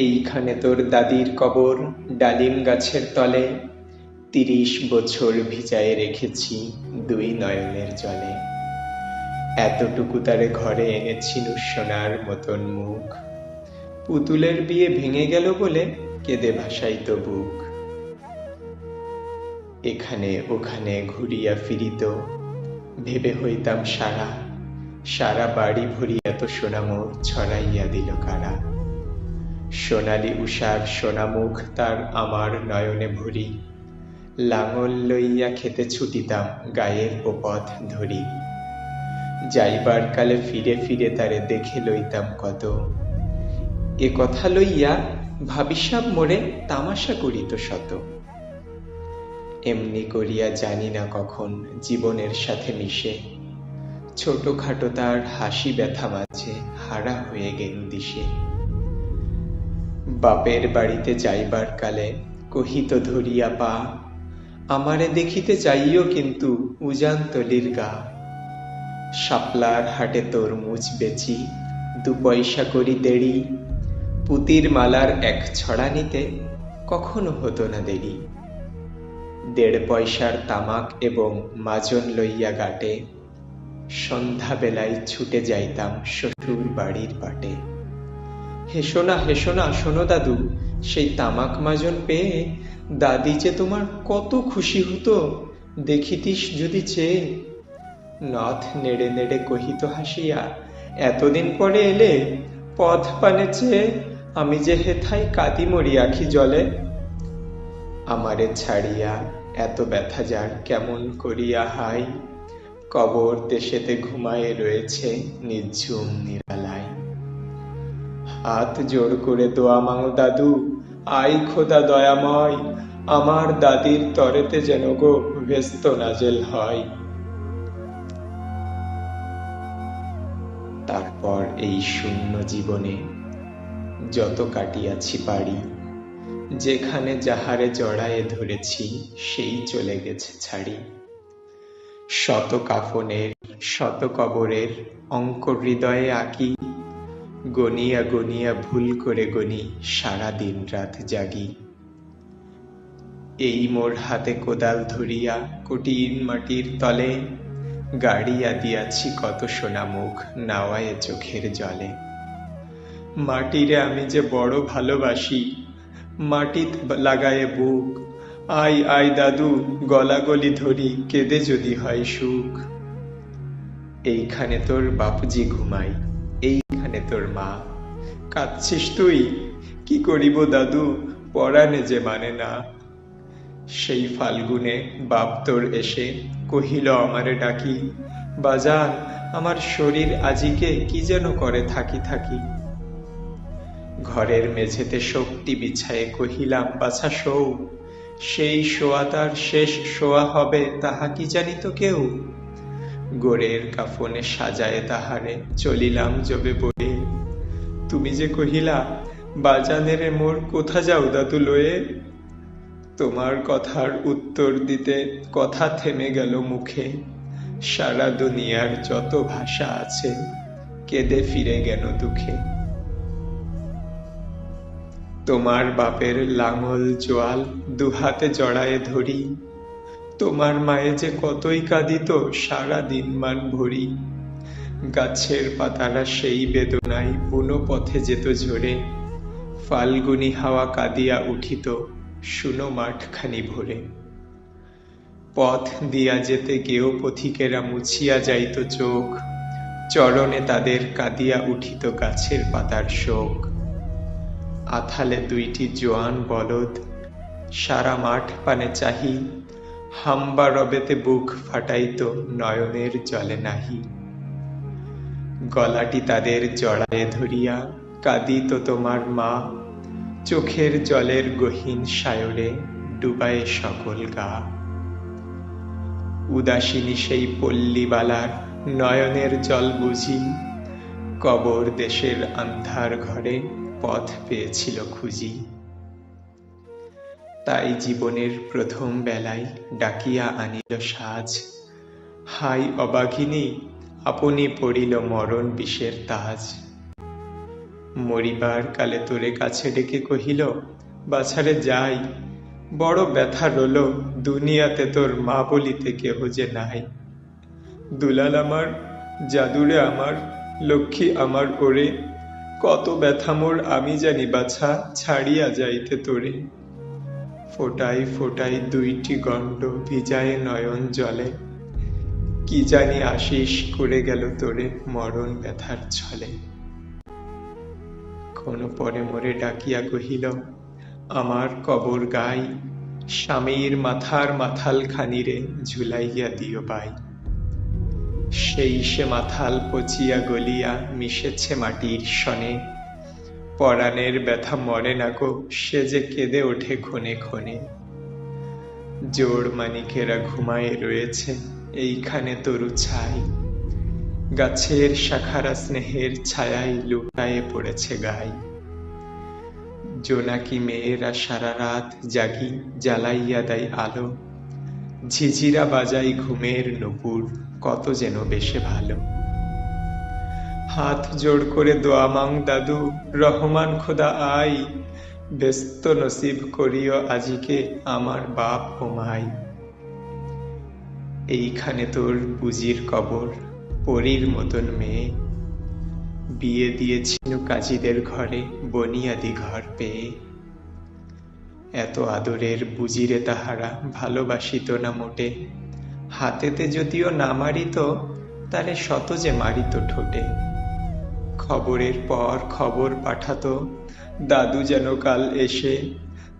এইখানে তোর দাদির কবর ডালিম গাছের তলে। তিরিশ বছর ভিজায় রেখেছি দুই নয়নের জলে। এতটুকু তারে ঘরে এনেছি সোনার মতন মুখ। পুতুলের বিয়ে ভেঙে গেল বলে কেঁদে ভাসাইত বুক। এখানে ওখানে ঘুরিয়া ফিরিত, ভেবে হইতাম সারা। সারা বাড়ি ভরিয়া তো সোনামোর ছড়াইয়া দিল কারা। সোনালি উষার সোনামুখ তার আমার নয়নে ভরি। লাঙল লইয়া খেতে ছুটিতাম গায়ের ওপথ ধরি। যাইবার কালে ফিরে ফিরে তারে দেখে লইতাম কত। এ কথা লইয়া ভাবিসাব মোরে তামাশা করিত শত। এমনি করিয়া জানি না কখন জীবনের সাথে মিশে। ছোটখাটো তার হাসি ব্যথা মাঝে, হারা হয়ে গেল দিশে। বাপের বাড়িতে যাইবার কালে কহিত ধরিয়া, পা, আমারে দেখিতে চাইও কিন্তু উজান তলির গা শাপলার হাটে তরমুজ বেচি, দু পয়সা করি দেরি পুতির মালার এক ছড়া নিতে কখনো হতো না দেরি। দেড় পয়সার তামাক এবং মাজন লইয়া গাটে, সন্ধ্যাবেলায় ছুটে যাইতাম শ্বশুর বাড়ির পাটে। হেসো না হেসো না, শোনো দাদু, সেই তামাক মাজন পেয়ে দাদি যে তোমার কত খুশি হতো, দেখিতিস যদি চেয়ে। নথ নেড়ে নেড়ে কহিত হাসিয়া, এতদিন পরে এলে পথ পানে চেয়ে আমি যে হেথাই কাঁদি মরি আখি জলে। আমারে ছাড়িয়া এত ব্যথা যার কেমন করিয়া হাই? কবর দেশেতে ঘুমায়ে রয়েছে নিঝুম নিরালায়। হাত জোর করে দোয়া মাং দাদু। আই খোদা দয়াময়, আমার দাদির তরেতে যেন গো ব্যস্ত নাজেল হয়। তারপর এই শূন্য জীবনে যত কাটিয়াছি পারি যেখানে যাহারে জড়ায়ে ধরেছি, সেই চলে গেছে ছাড়ি। শত কাফনের, শত কবরের অঙ্ক হৃদয়ে আঁকি গনিয়া গনিয়া ভুল করে গনি সারা দিন রাত জাগি। এই মোর হাতে কোদাল ধরিয়া কঠিন মাটির তলে গাড়িয়া দিয়াছি কত সোনা মুখ নাওয়ায় চোখের জলে। মাটিরে আমি যে বড় ভালোবাসি মাটিত লাগায়ে বুক, আই আই দাদু, গলাগলি ধরি কেঁদে যদি হয় সুখ। এইখানে তোর বাপুজি ঘুমাই এইখানে তোর মা। কাঁদছিস তুই? কি করিব দাদু? পরাণে যে মানে না। সেই ফাল্গুনে বাপ তোর এসে কহিল আমারে ডাকি, বাজান, আমার শরীর আজিকে কি যেন করে থাকি থাকি? ঘরের মেঝেতে শক্তি বিছায়ে কহিলাম, বাছা শৌ সেই শোয়া তার শেষ শোয়া হবে, তাহা কি জানিত কেউ? গোড়ের কাফনে সাজায় তাহারে, চলিলাম জবে বলে তুমি যে কহিলা, বাজানের মোর কোথা যাও দাদু লয়ে? তোমার কথার উত্তর দিতে কথা থেমে গেল মুখে। সারা দুনিয়ার যত ভাষা আছে, কেঁদে ফিরে গেল দুঃখে। তোমার বাপের লাঙল জোয়াল দুহাতে জড়ায়ে ধরি। তোমার মায়ে যে কতই কাঁদিত সারা দিন মান ভরি। গাছের পাতারা সেই বেদনায় বুনো পথে যেত ঝরে। ফাল্গুনি হাওয়া কাঁদিয়া উঠিত, শুনো মাঠখানি ভরে। পথ দিয়া যেতে গেও পথিকেরা মুছিয়া যাইত চোখ। চরণে তাদের কাঁদিয়া উঠিত গাছের পাতার শোক। আথালে দুইটি জোয়ান বলদ, সারা মাঠ পানে চাহি হাম্বা রবেতে বুক ফাটাইত, নয়নের জলে নাহি। গলাটি তাদের জড়ায়ে ধরিয়া কাঁদিত তোমার মা। চোখের জলের গহীন সায়রে ডুবায়ে সকল গা। উদাসিনী সেই পল্লীবালার নয়নের জল বুঝি, কবর দেশের আন্ধার ঘরে পথ পেয়েছিল খুঁজি। তাই জীবনের প্রথম বেলায় ডাকিয়া আনিল সাজ। হাই অবাঘিনী, আপনি পড়িল মরণ বিষের তাজ। মরিবার কালে তোরে কাছে ডেকে কহিল, বাছারে যাই, বড় ব্যথা রোল, দুনিয়াতে তোর মা বলিতে কেহ যে নাই। দুলাল আমার, জাদুরে আমার, লক্ষ্মী আমার ওরে, কত ব্যথা মোর আমি জানি, বাছা, ছাড়িয়া যাইতে তোরে। ফোটাই ফোটাই দুইটি গণ্ড ভিজায় নয়ন জলে। কি জানি আশিস করে গেল তোরে মরণ ব্যথার ছলে। কোন পরে মোরে ডাকিয়া কহিল, আমার কবর গাই, স্বামীর মাথার মাথাল খানিরে ঝুলাইয়া দিও বাই সেই সে মাথাল পচিয়া গলিয়া মিশেছে মাটির সনে। পরাণের ব্যথা মরে না গো, সে যে কেঁদে ওঠে ক্ষণে ক্ষণে। জোর মানিকেরা ঘুমায় রয়েছে, এইখানে তরু ছাই। গাছের শাখারা স্নেহের ছায়ায় লুটায়ে পড়েছে গাই। জোনাকি মেয়েরা সারা রাত জাগি, জ্বালাইয়া দেয় আলো। ঝিঝিরা বাজাই ঘুমের নুপুর, কত যেন বেশে ভালো। হাত জোড় করে দোয়া মাং, দাদু, রহমান খোদা, আই। ব্যস্ত নসিব করিও আজিকে আমার বাপ ও মাই। এইখানে তোর বুজির কবর, পরীর মতন মেয়ে। বিয়ে দিয়েছিল কাজীদের ঘরে, বনিয়াদি ঘর পেয়ে। এত আদরের বুজিরে তাহারা ভালোবাসিত না মোটে। হাতেতে যদিও না মারিত তারে শত যে মারিত ঠোঁটে। খবরের পর খবর পাঠাতো। দাদু যেন কাল এসে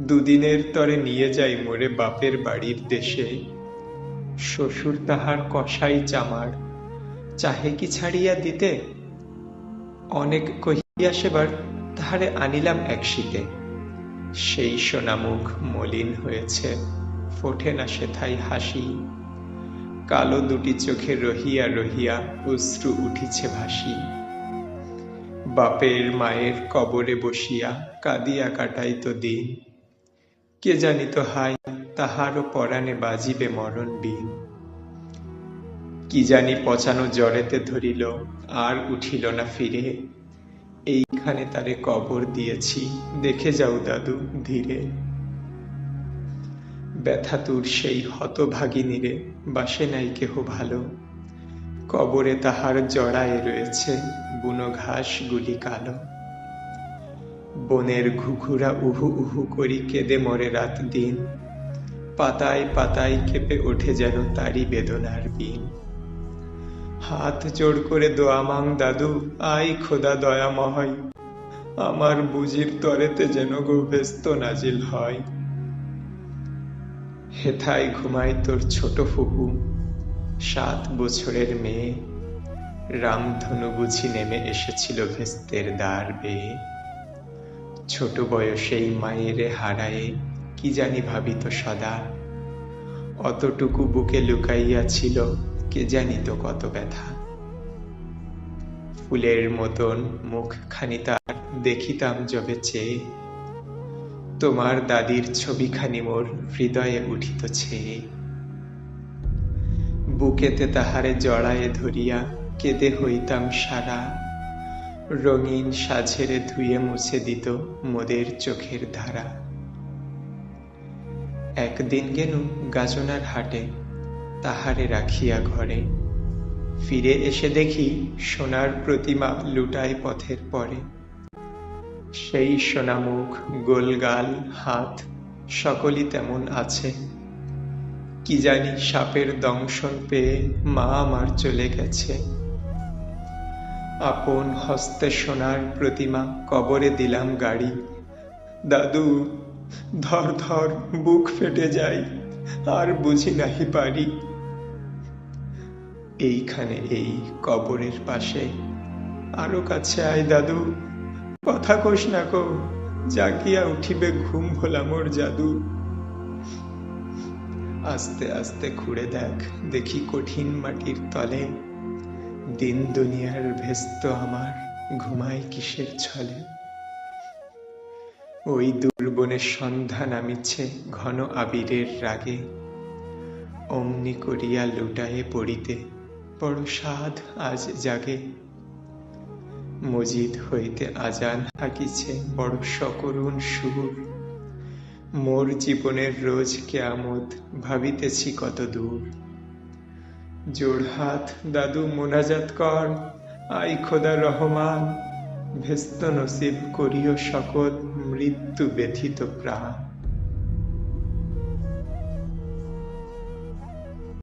দুদিনের তরে নিয়ে যাই মোরে বাপের বাড়ির দেশে। শ্বশুর তাহার কষাই চামার, চাহে কি ছাড়িয়া দিতে? অনেক কহিয়া সেবার তাহারে আনিলাম এক শীতে। সেই সোনামুখ মলিন হয়েছে, ফোটে না সেথাই হাসি। কালো দুটি চোখে রহিয়া রহিয়া অশ্রু উঠিছে ভাসি। বাপের মায়ের কবরে বসিয়া কাঁদিয়া কাটাইত দিন। কে জানিত হাই তাহারও পরাণে বাজিবে মরণ বিন কি জানি পচানো জড়েতে ধরিল, আর উঠিল না ফিরে। এইখানে তারে কবর দিয়েছি, দেখে যাও দাদু ধীরে। ব্যথা ব্যথাতুর সেই হতভাগিনীরে, বাসে নাই কেহ ভালো। কবরে তাহার জড়ায়ে রয়েছে বুনো ঘাস গুলি কালো। বনের ঘুঘুরা উহু উহু করি কেঁদে মরে রাত দিন। পাতায় পাতায় কেঁপে ওঠে যেন তারই বেদনার বিন হাত জোড় করে দোয়া মাং, দাদু, আই খোদা দয়া মহয় আমার বুঝির তরেতে যেন গো নাজিল হয়। হেথায় ঘুমায় তোর ছোট ফুপু। সাত বছরের মেয়ে। রামধনু বুঝি নেমে এসেছিল ভেস্তের দ্বার বেয়ে। ছোট বয়সেই মায়েরে হারায়ে কি জানি ভাবিত সদা। অতটুকু বুকে লুকাইয়া ছিল কে জানিত কত ব্যথা। ফুলের মতন মুখখানি তার দেখিতাম যবে চেয়ে। তোমার দাদির ছবিখানি মোর হৃদয়ে উঠিত ছেয়ে। বুকেতে তাহারে জড়ায়ে ধরিয়া কেঁদে হইতাম সারা। রঙিন সাঝেরে ধুয়ে মুছে দিত মোদের চোখের ধারা। একদিন গেনু গাজনার হাটে তাহারে রাখিয়া ঘরে, ফিরে এসে দেখি সোনার প্রতিমা লুটায় পথের পরে। সেই সোনামুখ, গোলগাল, হাত সকলই তেমন আছে। কি জানি সাপের দংশন পেয়ে মা আমার চলে গেছে। আপন হস্তে সোনার প্রতিমা কবরে দিলাম গাড়ি। দাদু, ধর ধর বুক ফেটে যাই আর বুঝি নাহি পারি। এইখানে এই কবরের পাশে। আরও কাছে আয় দাদু, কথা কোষ না কো, জাগিয়া উঠিবে ঘুম ভোলা মোর জাদু। আস্তে আস্তে ঘুরে দেখ, দেখি কঠিন মাটির তলে। দিন দুনিয়ার ভেস্ত আমার, ঘুমায় কিসের ছলে? ওই দুর্বনের সন্ধান নামিছে ঘন আবিরের রাগে। অমনি করিয়া লুটায়ে পড়িতে, বড় সাধ আজ জাগে। মজিদ হইতে আজান হাকিছে বড় সকরুণ সুর। মোর জীবনের রোজ কেয়ামত ভাবিতেছি কত দূর। জোড়হাত দাদু মোনাজাত কর, আই খোদা রহমান, ভেস্ত নসিব করিও সকল মৃত্যু ব্যথিত প্রাণ।